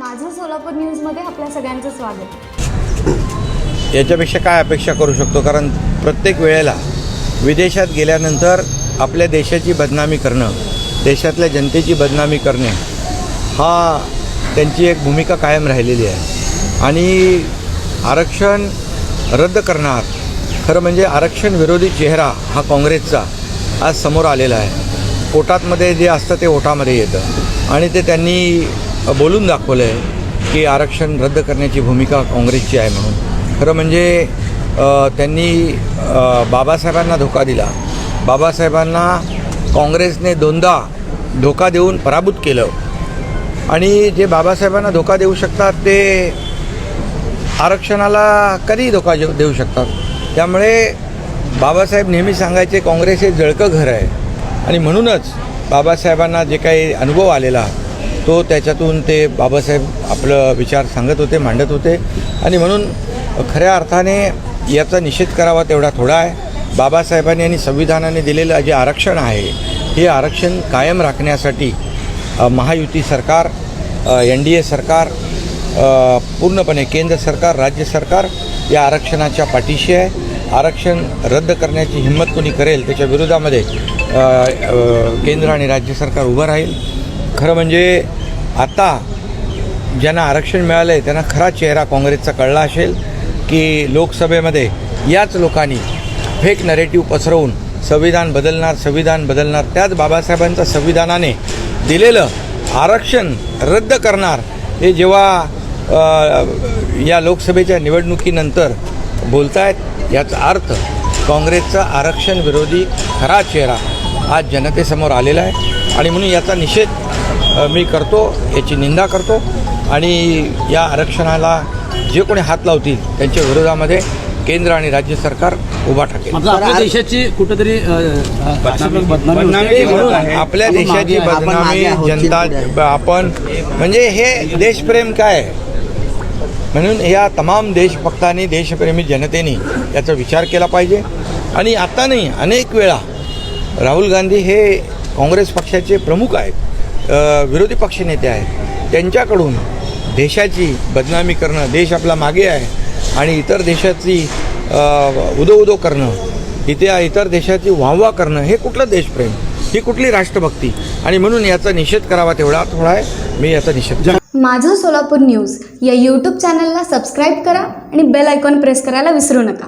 सोलापूर न्यूजमध्ये आपल्या सगळ्यांचं स्वागत. याच्यापेक्षा काय अपेक्षा करू शकतो? कारण प्रत्येक वेळेला विदेशात गेल्यानंतर आपल्या देशाची बदनामी करणं देशातल्या जनतेची बदनामी करणे हा त्यांची एक भूमिका कायम राहिलेली आहे. आणि आरक्षण रद्द करणार खरं म्हणजे आरक्षण विरोधी चेहरा हा काँग्रेसचा आज समोर आलेला आहे. पोटातमध्ये जे असतं ते ओटामध्ये येतं. आणि ते त्यांनी बोलून दाखवलं आहे की आरक्षण रद्द करण्याची भूमिका काँग्रेसची आहे म्हणून. खरं म्हणजे त्यांनी बाबासाहेबांना धोका दिला. बाबासाहेबांना काँग्रेसने दोनदा धोका देऊन पराभूत केलं. आणि जे बाबासाहेबांना धोका देऊ शकतात ते आरक्षणाला कधीही धोका देऊ देऊ शकतात. त्यामुळे बाबासाहेब नेहमी सांगायचे काँग्रेस हे जळकं घर आहे. आणि म्हणूनच बाबासाहेबांना जे काही अनुभव आलेला तो त्याच्यातून ते बाबासाहेब आपलं विचार सांगत होते मांडत होते. आणि म्हणून खऱ्या अर्थाने याचा निषेध करावा तेवढा थोडा आहे. बाबासाहेबांनी आणि संविधानाने दिलेलं जे आरक्षण आहे हे आरक्षण कायम राखण्यासाठी महायुती सरकार एन डी ए सरकार पूर्णपणे केंद्र सरकार राज्य सरकार या आरक्षणाच्या पाठीशी आहे. आरक्षण रद्द करण्याची हिंमत कोणी करेल त्याच्या विरोधामध्ये केंद्र आणि राज्य सरकार उभं राहील. खरं म्हणजे आता ज्यांना आरक्षण मिळालं आहे त्यांना खरा चेहरा काँग्रेसचा कळला असेल की लोकसभेमध्ये याच लोकांनी फेक नरेटिव्ह पसरवून संविधान बदलणार संविधान बदलणार त्याच बाबासाहेबांच्या संविधानाने दिलेलं आरक्षण रद्द करणार हे जेव्हा या लोकसभेच्या निवडणुकीनंतर बोलतायत याचा अर्थ काँग्रेसचा आरक्षण विरोधी खरा चेहरा आज जनतेसमोर आलेला आहे. आणि म्हणून याचा निषेध मी करतो याची निंदा करतो आणि या आरक्षणाला जे कोणी हात लावतील त्यांच्या विरोधामध्ये केंद्र आणि राज्य सरकार उभा आपल्या देशाची कुठेतरी आपल्या देशाची बदनामी आहोत, जनता आपण म्हणजे हे देशप्रेम काय आहे? म्हणून या तमाम देशभक्तांनी देशप्रेमी जनतेने याचा विचार केला पाहिजे. आणि आता नाही अनेक वेळा राहुल गांधी हे काँग्रेस पक्षाचे प्रमुख आहेत. विरोधी पक्षनेते आहेत. त्यांच्याकडून देशाची बदनामी करणं देश आपला मागे आहे आणि इतर देशाची उदो उदो करणं इथे इतर देशाची वाहवा करणं हे कुठलं देशप्रेम? ही कुठली राष्ट्रभक्ती? आणि म्हणून याचा निषेध करावा तेवढा थोडा आहे. मी याचा निषेध माझं सोलापूर न्यूज या यूट्यूब चॅनलला सबस्क्राईब करा आणि बेल आयकॉन प्रेस करायला विसरू नका.